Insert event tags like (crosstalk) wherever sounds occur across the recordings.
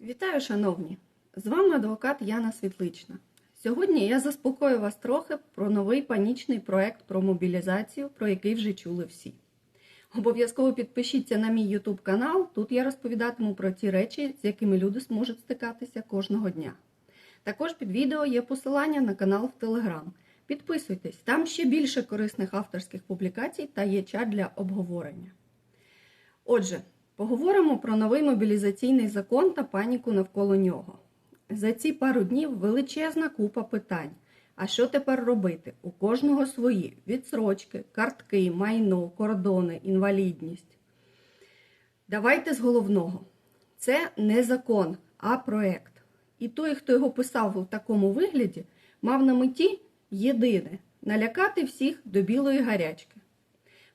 Вітаю, шановні! З вами адвокат Яна Світлична. Сьогодні я заспокою вас трохи про новий панічний проект про мобілізацію, про який вже чули всі. Обов'язково підпишіться на мій YouTube канал. Тут я розповідатиму про ті речі, з якими люди зможуть стикатися кожного дня. Також під відео є посилання на канал в Telegram. Підписуйтесь, там ще більше корисних авторських публікацій та є чат для обговорення. Отже, поговоримо про новий мобілізаційний закон та паніку навколо нього. За ці пару днів величезна купа питань. А що тепер робити? У кожного свої відсрочки, картки, майно, кордони, інвалідність. Давайте з головного. Це не закон, а проект. І той, хто його писав у такому вигляді, мав на меті єдине налякати всіх до білої гарячки.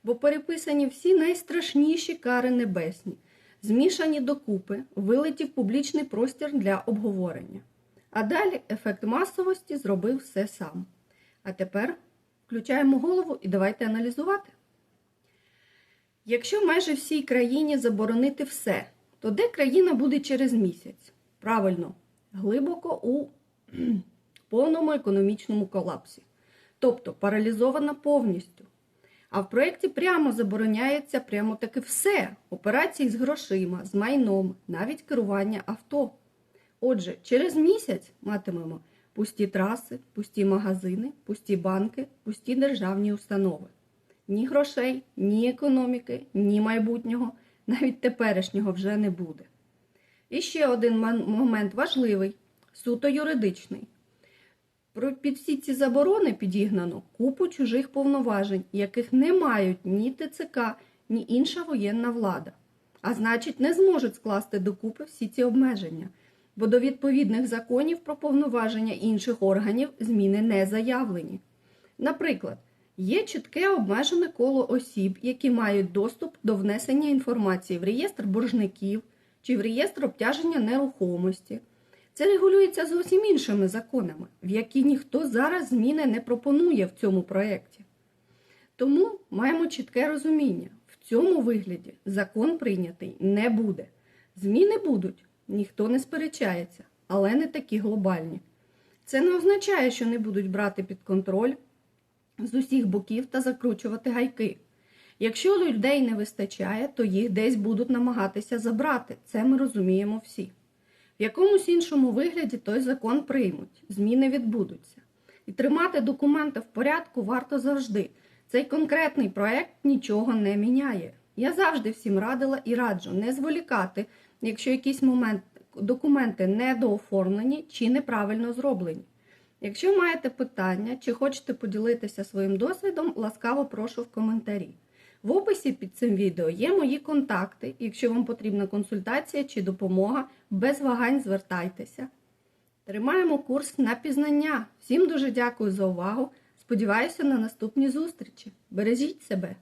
Бо переписані всі найстрашніші кари небесні, змішані докупи, вилеті в публічний простір для обговорення. А далі ефект масовості зробив все сам. А тепер включаємо голову і давайте аналізувати. Якщо майже всій країні заборонити все, то де країна буде через місяць? Правильно, глибоко у (clears throat) повному економічному колапсі, тобто паралізована повністю. А в проєкті прямо забороняється прямо таки все: операції з грошима, з майном, навіть керування авто. Отже, через місяць матимемо пусті траси, пусті магазини, пусті банки, пусті державні установи. Ні грошей, ні економіки, ні майбутнього, навіть теперішнього вже не буде. І ще один момент важливий, суто юридичний. Під всі ці заборони підігнано купу чужих повноважень, яких не мають ні ТЦК, ні інша воєнна влада. А значить, не зможуть скласти докупи всі ці обмеження, бо до відповідних законів про повноваження інших органів зміни не заявлені. Наприклад, є чітке обмежене коло осіб, які мають доступ до внесення інформації в реєстр боржників чи в реєстр обтяження нерухомості. Це регулюється зовсім іншими законами, в які ніхто зараз зміни не пропонує в цьому проєкті. Тому маємо чітке розуміння: в цьому вигляді закон прийнятий не буде. Зміни будуть, ніхто не сперечається, але не такі глобальні. Це не означає, що не будуть брати під контроль з усіх боків та закручувати гайки. Якщо людей не вистачає, то їх десь будуть намагатися забрати. Це ми розуміємо всі. В якомусь іншому вигляді той закон приймуть, зміни відбудуться. І тримати документи в порядку варто завжди. Цей конкретний проект нічого не міняє. Я завжди всім радила і раджу не зволікати, якщо якийсь момент документи недооформлені чи неправильно зроблені. Якщо маєте питання чи хочете поділитися своїм досвідом, ласкаво прошу в коментарі. В описі під цим відео є мої контакти. Якщо вам потрібна консультація чи допомога, без вагань звертайтеся. Тримаємо курс на пізнання. Всім дуже дякую за увагу. Сподіваюся на наступні зустрічі. Бережіть себе!